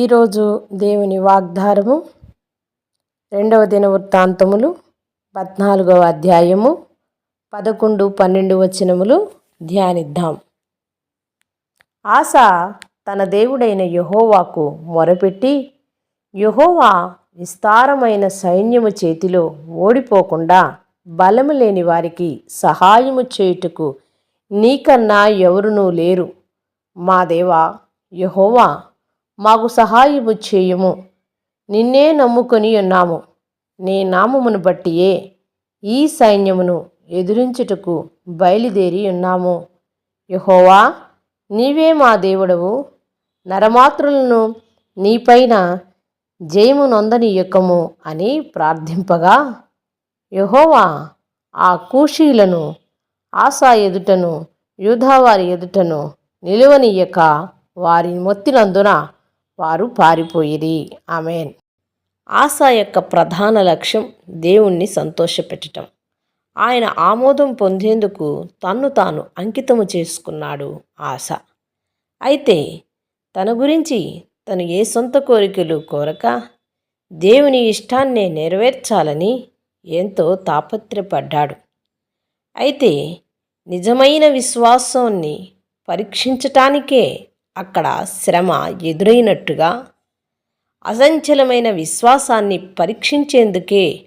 ఈరోజు దేవుని వాగ్దానము రెండవ దిన వృత్తాంతములు పద్నాలుగవ అధ్యాయము పదకొండు పన్నెండు వచనములు ధ్యానిద్దాం. ఆశ తన దేవుడైన యహోవాకు మొరపెట్టి యహోవా విస్తారమైన సైన్యము చేతిలో ఓడిపోకుండా బలము లేని వారికి సహాయము చేయుటకు నీకన్నా ఎవరునూ లేరు. మా దేవా యహోవా మాకు సహాయము చేయుము. నిన్నే నమ్ముకొని ఉన్నాము. నీ నామమును బట్టియే ఈ సైన్యమును ఎదురించుటకు బయలుదేరి ఉన్నాము. యహోవా నీవే మా దేవుడవు. నరమాత్రులను నీపైన జయము నొందనీయకము అని ప్రార్థింపగా యహోవా ఆ కూషీలను ఆశా ఎదుటను యూధావారి ఎదుటను నిలువనీయక వారి మొత్తినందున వారు పారిపోయిరి. ఆమెన్. ఆశ యొక్క ప్రధాన లక్ష్యం దేవుణ్ణి సంతోషపెట్టడం ఆయన ఆమోదం పొందేందుకు తన్ను తాను అంకితము చేసుకున్నాడు ఆశ అయితే తన గురించి తను ఏ సొంత కోరికలు కోరక దేవుని ఇష్టాన్నే నెరవేర్చాలని ఎంతో తాపత్రపడ్డాడు అయితే నిజమైన విశ్వాసాన్ని పరీక్షించటానికే అక్కడ శ్రమ ఎదురైనట్టుగా అసంచలమైన విశ్వాసాన్ని పరీక్షించేందుకే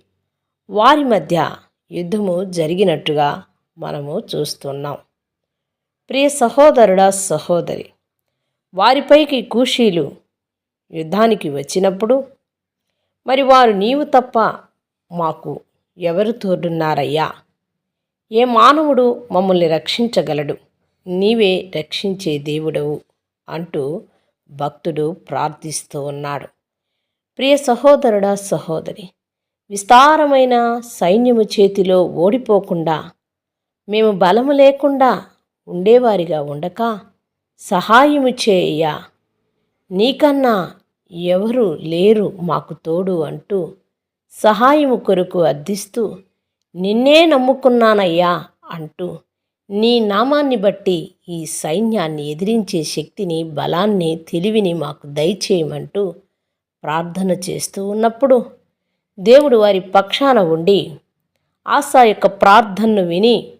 వారి మధ్య యుద్ధము జరిగినట్టుగా మనము చూస్తున్నాం. ప్రియ సహోదరుడా సహోదరి వారిపైకి కూషీలు యుద్ధానికి వచ్చినప్పుడు మరి వారు నీవు తప్ప మాకు ఎవరు తోడున్నారయ్యా? ఏ మానవుడు మమ్మల్ని రక్షించగలడు? నీవే రక్షించే దేవుడవు. అంటూ భక్తుడు ప్రార్థిస్తూ ఉన్నాడు. ప్రియ సహోదరుడా సహోదరి విస్తారమైన సైన్యము చేతిలో ఓడిపోకుండా మేము బలము లేకుండా ఉండేవారిగా ఉండక సహాయము చేయ. నీకన్నా ఎవరు లేరు మాకు తోడు అంటూ సహాయము కొరకు అర్థిస్తూ నిన్నే నమ్ముకున్నానయ్యా అంటూ నీ నామాన్ని బట్టి ఈ సైన్యాన్ని ఎదిరించే శక్తిని బలాన్ని తెలివిని మాకు దయచేయమంటూ ప్రార్థన చేస్తూ ఉన్నప్పుడు దేవుడు వారి పక్షాన ఉండి ఆశ యొక్క ప్రార్థనను విని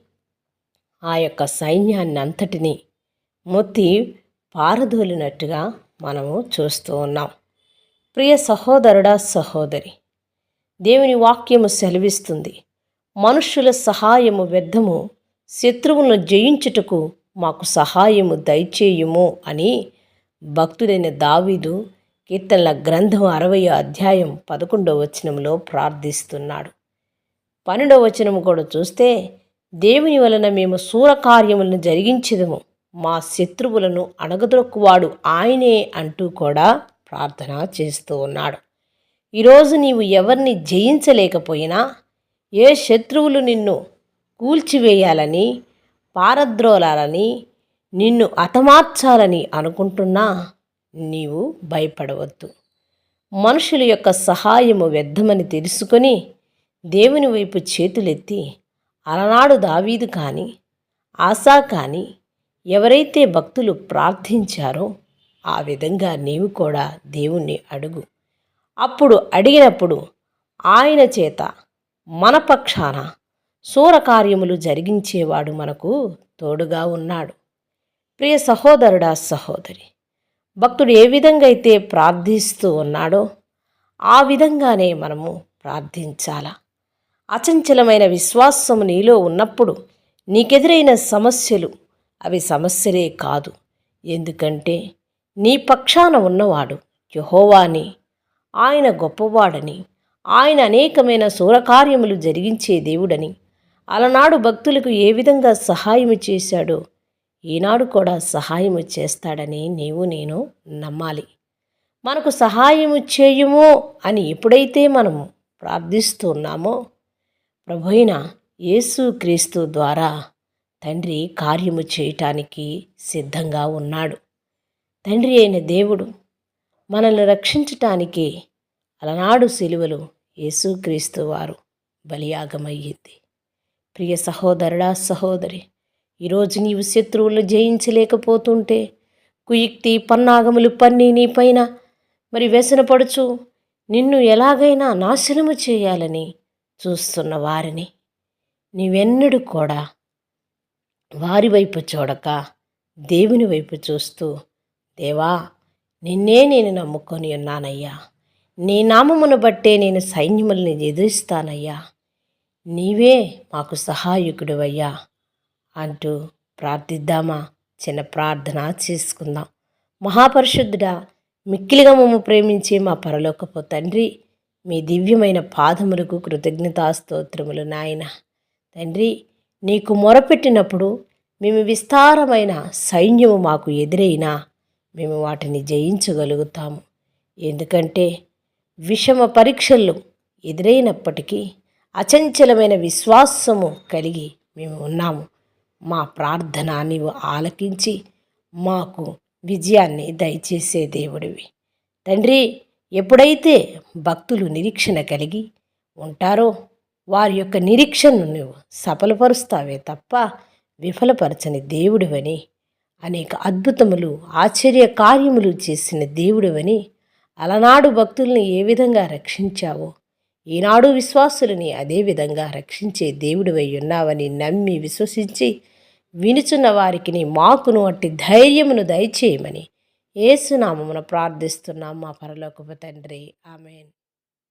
ఆ యొక్క సైన్యాన్ని అంతటిని మొత్తి పారదోలినట్టుగా మనము చూస్తూ ఉన్నాం. ప్రియ సహోదరుడా సహోదరి దేవుని వాక్యము సెలవిస్తుంది. మనుష్యుల సహాయము వ్యర్థము శత్రువులను జయించుటకు మాకు సహాయము దయచేయుము అని భక్తుడైన దావీదు కీర్తనల గ్రంథం అరవై అధ్యాయం పదకొండవ వచనంలో ప్రార్థిస్తున్నాడు. పన్నెండవ వచనం కూడా చూస్తే దేవుని వలన మేము శూరకార్యములను జరిగించదము. మా శత్రువులను అణగదొక్కువాడు ఆయనే అంటూ కూడా ప్రార్థన చేస్తూ ఉన్నాడు. ఈరోజు నీవు ఎవరిని జయించలేకపోయినా ఏ శత్రువులు నిన్ను కూల్చివేయాలని పారద్రోలాలని నిన్ను అతమార్చాలని అనుకుంటున్నా నీవు భయపడవద్దు. మనుషుల యొక్క సహాయము వ్యర్థమని తెలుసుకొని దేవుని వైపు చేతులెత్తి అలనాడు దావీదు కానీ ఆశా కానీ ఎవరైతే భక్తులు ప్రార్థించారో ఆ విధంగా నీవు కూడా దేవుణ్ణి అడుగు. అప్పుడు అడిగినప్పుడు ఆయన చేత మన పక్షాన శూరకార్యములు జరిగించేవాడు మనకు తోడుగా ఉన్నాడు. ప్రియ సహోదరుడా సహోదరి భక్తుడు ఏ విధంగా అయితే ప్రార్థిస్తూ ఉన్నాడో ఆ విధంగానే మనము ప్రార్థించాలా? అచంచలమైన విశ్వాసము నీలో ఉన్నప్పుడు నీకెదురైన సమస్యలు అవి సమస్యలే కాదు. ఎందుకంటే నీ పక్షాన ఉన్నవాడు యహోవాని ఆయన గొప్పవాడని ఆయన అనేకమైన శూరకార్యములు జరిగించే దేవుడని అలనాడు భక్తులకు ఏ విధంగా సహాయం చేశాడో ఈనాడు కూడా సహాయం చేస్తాడని నీవు నేను నమ్మాలి. మనకు సహాయం చేయము అని ఎప్పుడైతే మనము ప్రార్థిస్తున్నామో ప్రభైన యేసు క్రీస్తు ద్వారా తండ్రి కార్యము చేయటానికి సిద్ధంగా ఉన్నాడు. తండ్రి అయిన దేవుడు మనల్ని రక్షించటానికి అలనాడు సిలువలు యేసుక్రీస్తు వారు బలియాగమయ్యింది. ప్రియ సహోదరుడా సహోదరి ఈరోజు నీవు శత్రువులు జయించలేకపోతుంటే కుయుక్తి పన్నాగములు పన్ని నీ పైన మరి వ్యసనపడుచు నిన్ను ఎలాగైనా నాశనము చేయాలని చూస్తున్న వారిని నీవెన్నడూ కూడా వారి వైపు చూడక దేవుని వైపు చూస్తూ దేవా నిన్నే నేను నమ్ముకొని ఉన్నానయ్యా. నీ నామమును బట్టే నేను సైన్యముల్ని ఎదురిస్తానయ్యా. నీవే మాకు సహాయకుడివయ్యా అంటూ ప్రార్థిద్దామా? చిన్న ప్రార్థన చేసుకుందాం. మహాపరిశుద్ధుడా మిక్కిలిగా మమ్మ ప్రేమించే మా పరలోకపు తండ్రి మీ దివ్యమైన పాదములకు కృతజ్ఞతాస్తోత్రములు నాయన. తండ్రి నీకు మొరపెట్టినప్పుడు మేము విస్తారమైన సైన్యము మాకు ఎదురైనా మేము వాటిని జయించగలుగుతాము. ఎందుకంటే విషమ పరీక్షలు ఎదురైనప్పటికీ అచంచలమైన విశ్వాసము కలిగి మేము ఉన్నాము. మా ప్రార్థన నీవు ఆలకించి మాకు విజయాన్ని దయచేసే దేవుడివి. తండ్రి ఎప్పుడైతే భక్తులు నిరీక్షణ కలిగి ఉంటారో వారి యొక్క నిరీక్షణను నువ్వు సఫలపరుస్తావే తప్ప విఫలపరచని దేవుడివని అనేక అద్భుతములు ఆశ్చర్య కార్యములు చేసిన దేవుడివని అలనాడు భక్తుల్ని ఏ విధంగా రక్షించావో ఈనాడు విశ్వాసులని అదేవిధంగా రక్షించే దేవుడివై ఉన్నావని నమ్మి విశ్వసించి వినుచున్న వారికి మాకును అట్టి ధైర్యమును దయచేయమని ఏసునామమున ప్రార్థిస్తున్నాం మా పరలోకపు తండ్రి. ఆమెన్.